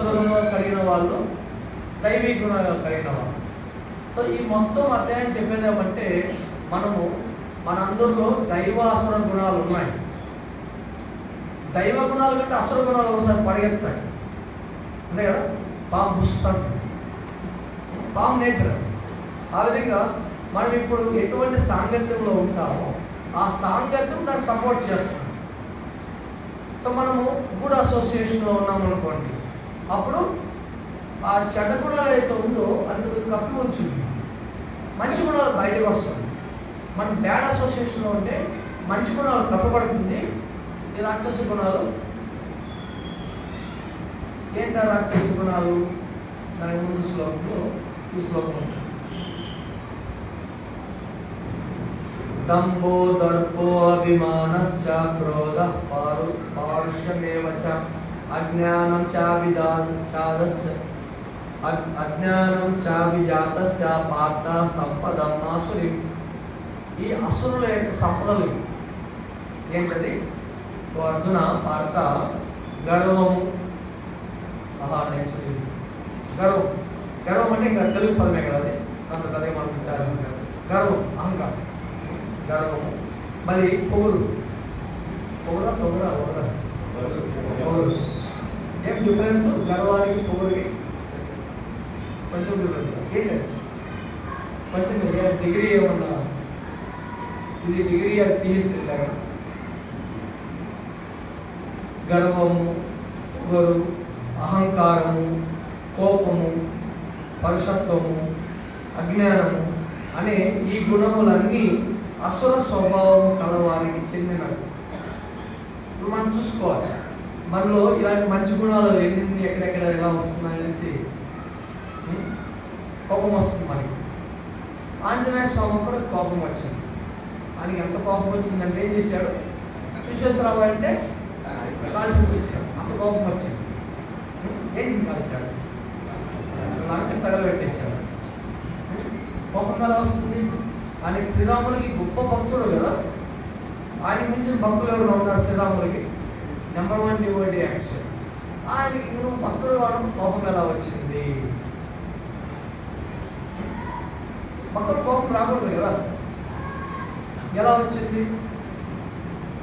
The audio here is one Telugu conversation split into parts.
అసుర గుణాలు కలిగిన వాళ్ళు దైవీ గుణాలు కలిగిన వాళ్ళు. సో ఈ మొత్తం అధ్యాయం చెప్పేది ఏమంటే మనము మనందరిలో దైవ అసుర గుణాలు ఉన్నాయి. దైవ గుణాలు కంటే అసుర గుణాలు ఒకసారి పరిగెత్తాయి అంతే కదా? పాము బుస్తాడు పాము నేచర్ ఆ విధంగా మనం ఇప్పుడు ఎటువంటి సాంగత్యంలో ఉంటామో ఆ సాంగత్యం దాన్ని సపోర్ట్ చేస్తుంది. సో మనము గుడ్ అసోసియేషన్లో ఉన్నాం అనుకోండి అప్పుడు ఆ చెడ్డ గుణాలు ఏదైతే ఉందో అందుకు కప్పి ఉంచుంది మంచి గుణాలు బయటకు వస్తుంది మనం బ్యాడ్ అసోసియేషన్లో ఉంటే మంచి గుణాలు కప్పబడుతుంది. ఈ రాక్షస గుణాలు ఏంటా రాక్షస గుణాలు? దాని ముందు శ్లోకంలో ఈ శ్లోకం ఉంది. దంభో దర్పో అభిమానశ్చ క్రోధ పారు పారుషమేవ చ అజ్ఞానం చావిదాదస్య అజ్ఞానం చావిజాతస్య పార్థ సంపదం అసురి ఈ అసురుల యొక్క సంపదలు ఏంటది? ఓ అర్జున పార్త గర్వం. ఆహా నేను గర్వం. గర్వం అంటే ఇంకా తెలుగు పదమే కదా అది? అంత కదే మనం విచారం గర్వం అహంకారం. గర్వము. మరి పొగురు పొగర పొగర పొగరా. డిఫరెన్స్ గర్వానికి పొగరుకి? కొంచెం డిఫరెన్స్ ఏంటంటే కొంచెం ఏ డిగ్రీ ఏమన్నా? ఇది డిగ్రీ అది పిహెచ్డి లాగా గర్వము పొగరు అహంకారము కోపము పరుషత్వము అజ్ఞానము అనే ఈ గుణములన్నీ అసుర స్వభావం కలవారికి చెందినవి. ఇప్పుడు మనం చూసుకోవాలి. మనలో ఇలాంటి మంచి గుణాలు ఎన్ని ఎక్కడెక్కడ ఎలా వస్తున్నాయి అనేసి కోపం వస్తుంది మనకి. ఆంజనేయ స్వామి కూడా కోపం వచ్చింది. ఆయనకి ఎంత కోపం వచ్చిందంటే ఏం చేశాడు? చూసేశ్వరరావు అంటే కాల్చేసి వచ్చాడు అంత కోపం వచ్చింది. ఉం? ఏంటి కాల్చాడు? లంక తగలబెట్టేశాడు. కోపం ఎలా వస్తుంది? ఆయనకి శ్రీరాములకి గొప్ప భక్తుడు కదా? ఆయన మించిన భక్తులు ఎవరు ఉన్నారు శ్రీరాములకి నెంబర్ వన్ డివోటీ యాక్షన్ ఆయనకి నువ్వు భక్తుడు వాళ్ళకు కోపం ఎలా వచ్చింది? భక్తుడు కోపం రాకూడదు కదా. ఎలా వచ్చింది?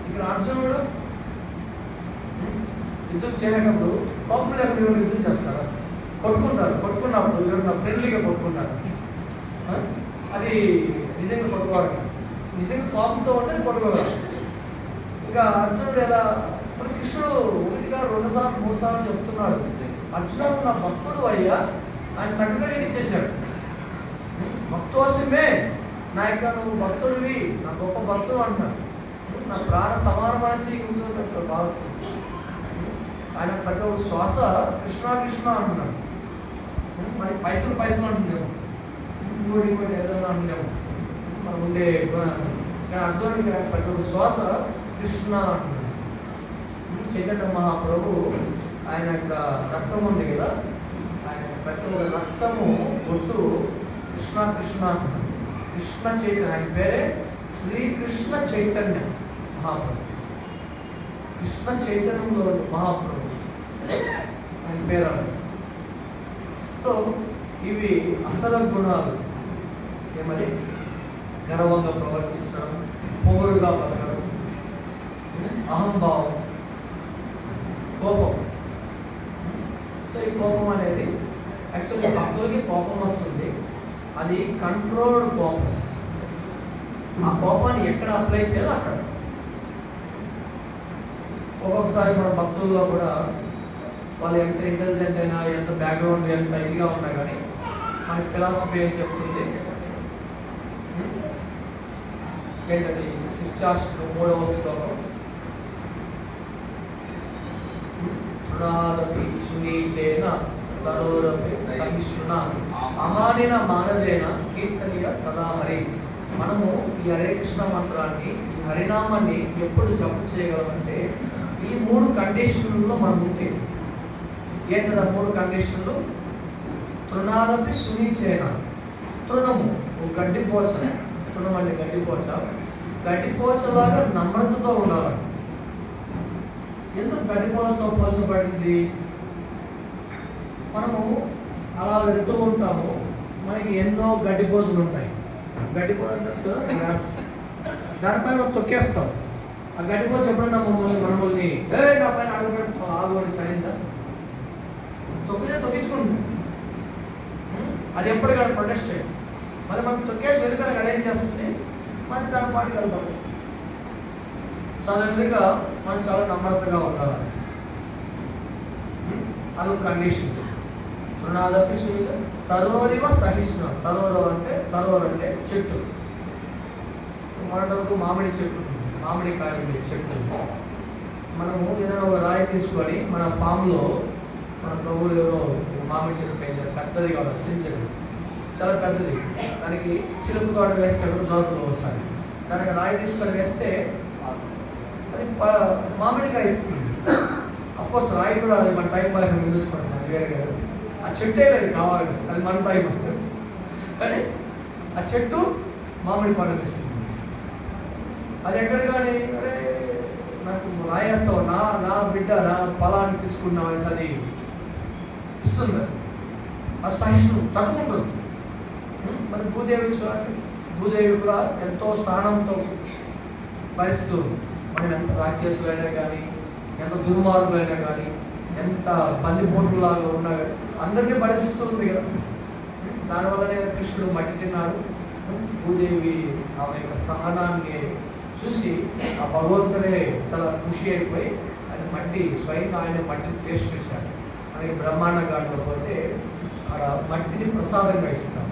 ఇక్కడ అర్జునుడు యుద్ధం చేయనప్పుడు కోపం లేకుండా ఎవరు యుద్ధం చేస్తారా? కొట్టుకుంటారు. కొట్టుకున్నప్పుడు ఎవరన్నా ఫ్రెండ్లీగా కొట్టుకుంటారు? అది నిజంగా కొట్టుకోవాలి నిజంగా కోపంతో ఉంటే అది కొట్టుకోగలరు. ఇంకా అర్జునుడు ఎలా కృష్ణుడు ఒకటిగా రెండు సార్లు మూడు సార్లు చెప్తున్నాడు. అర్జునుడు నా భక్తుడు అయ్యా ఆయన సర్టిఫికేట్ ఇచ్చేశాడు. భక్తోసమే నా యొక్క నువ్వు భక్తుడివి నా గొప్ప భక్తుడు అంటున్నాడు. నా ప్రాణ సమాన మనసి బాగుంది ఆయన ప్రతి ఒక్క శ్వాస కృష్ణ కృష్ణ అంటున్నాడు. మరి పైసలు పైసలు అంటుందేమో. ఇంకోటి ఇంకోటి ఏదైనా అంటుందేమో. మనం ఉండే కానీ అర్జునుడికి ఆయన ప్రతి ఒక్క శ్వాస కృష్ణ అంటున్నాడు. చైతన్య మహాప్రభు ఆయన యొక్క రక్తం ఉంది కదా? ఆయన ప్రతి ఒక్క రక్తము ఒట్టు కృష్ణ కృష్ణ కృష్ణ చైతన్య ఆయన పేరే శ్రీకృష్ణ చైతన్య మహాప్రభు. కృష్ణ చైతన్యంలో మహాప్రభు. ఆయన పేరు సో ఇవి అసల గుణాలు. ఏమని గర్వంగా ప్రవర్తించడం పొగరుగా బతకడం అహంభావం. కోపం. సో ఈ కోపం అనేది యాక్చువల్లీ భక్తులకి కోపం వస్తుంది. అది కంట్రోల్డ్ కోపం. ఆ కోపాన్ని ఎక్కడ అప్లై చేయాలో అక్కడ. ఒక్కొక్కసారి మన భక్తుల్లో కూడా వాళ్ళు ఎంత ఇంటెలిజెంట్ అయినా ఎంత బ్యాక్గ్రౌండ్ ఎంత ఇదిగా ఉన్నా కానీ మన ఫిలాసఫీ ఏం చెప్తుంది? ఏంటది? శిక్షాస్త్రం మూడవ శ్లోకం. తృణాదపి సునీచేన తరోరపి సహిష్ణున అమానిన మానదేన కీర్తనీయ సదాహరి. మనము ఈ హరే కృష్ణ మంత్రాన్ని ఈ హరినామాన్ని ఎప్పుడు జపం చేయగలమంటే ఈ మూడు కండిషన్లలో మనం ఉంటే. ఏంటది ఆ మూడు కండిషన్లు? తృణాలపి సునీచేన. తృణము ఓ గడ్డిపోచ. తృణం అంటే గడ్డిపోచ. గడ్డిపోచలాగా నమ్రతతో ఉండాలండి. ఎందుకు గడ్డిపోచతో పోల్చబడింది? మనము అలా వెళ్తూ ఉంటాము మనకి ఎన్నో గడ్డిపోసులు ఉంటాయి. గడ్డిపోసు అంటే గ్రాస్ దానిపైన మనం తొక్కేస్తాం. ఆ గడ్డిపోసు ఎప్పుడైనా మమ్మల్ని మనల్ని ఏ నా పైన అడుగు ఆగుబడి తొక్కితే తొక్కించుకుంటుంది అది ఎప్పటికీ ప్రొటెస్ట్ చేయాలి మరి మనం తొక్కేసి వెళ్ళిపోయిన కూడా ఏం చేస్తుంది మరి దాని పాటు వెళ్తాం. సో మనం చాలా నమ్రతగా ఉండాలి. అది అదొక కండిషన్ తృణాదపి సుమిత తరోరివ సహిష్ణ తరోరు అంటే తరోరు అంటే చెట్టు. మొన్నటి వరకు మామిడి చెట్టు మామిడి కాయలు ఉండే చెట్టు. మనము ఏదైనా ఒక రాయి తీసుకొని మన ఫామ్లో మన ప్రభువులు ఎవరో మామిడి చెట్టు పెంచారు. పెద్దది కావాలి చిన్న చెట్టు. చాలా పెద్దది. దానికి చిలుకు తోట వేస్తే కూడా దొరకదు ఒకసారి దానికి రాయి తీసుకొని వేస్తే మామిడికాయ ఇస్తుంది. అఫ్కోర్స్ రాయి కూడా అది మన టైం వాళ్ళకి మిగుల్చుకోవడం అది వేరే కాదు. ఆ చెట్టే లేదు కావాలి. అది మన టైం. కానీ ఆ చెట్టు మామిడి పండుగ ఇస్తుంది. అది ఎక్కడ కానీ అరే నాకు రాయేస్తావు నా నా బిడ్డ నా ఫలాన్ని తీసుకున్నావు అనేసి అది ఇస్తుంది. అది. ఆ సహిష్ణు తట్టుకుంటుంది. మరి భూదేవి చూడండి. భూదేవి కూడా ఎంతో స్థానంతో భరిస్తూ మనం ఎంత రాక్షసులైనా కానీ ఎంత దుర్మార్గులైనా కానీ ఎంత బందిపోటులాగా ఉన్నా కానీ అందరినీ భరిస్తూ కదా. దానివల్లనే కృష్ణుడు మట్టి తిన్నాడు. భూదేవి ఆమె యొక్క సహనాన్ని చూసి ఆ భగవంతుడే చాలా ఖుషి అయిపోయి ఆయన మట్టి స్వయంగా ఆయన మట్టిని టేస్ట్ చూశాడు. మనకి బ్రహ్మాండ గాడిలో పోతే ఆడ మట్టిని ప్రసాదంగా ఇస్తాం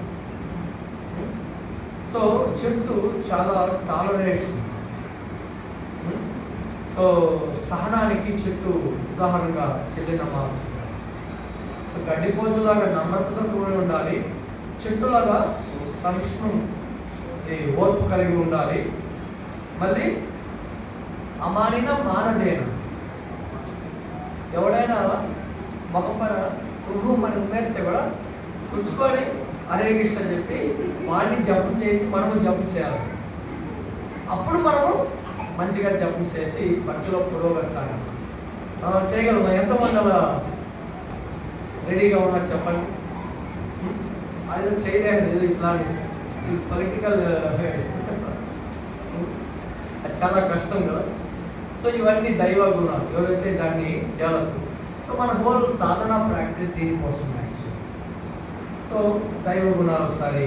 సో చెట్టు చాలా టాలరేషన్ సో సహనానికి చెట్టు ఉదాహరణగా చెల్లిన మారుతుంది. సో గడ్డిపోచులాగా నమ్రతతో కూడి ఉండాలి. చెట్టులాగా సహిష్ణు ఓర్పు కలిగి ఉండాలి. మళ్ళీ అమానిన మానదేన. ఎవడైనా ముఖం పైన కుహు మనం ఉమ్మేస్తే కూడా పుచ్చుకొని హరే కృష్ణ చెప్పి వాడిని జపం చేయించి మనము జపం చేయాలి. అప్పుడు మనము మంచిగా జపం చేసి భక్తిలో పురోగతి చేయగలం ఎంతమంది అలా రెడీగా ఉన్నారు చెప్పండి? అది చేయలేదు ఇది ఇట్లాంటి ఇది పొలిటికల్ అది చాలా కష్టం కదా. సో ఇవన్నీ దైవ గుణాలు. ఎవరైతే దాన్ని డెవలప్ సో మన హోల్ సాధన ప్రాక్టీస్ దీనికోసం యాక్చువల్ సో దైవ గుణాలు ఒకసారి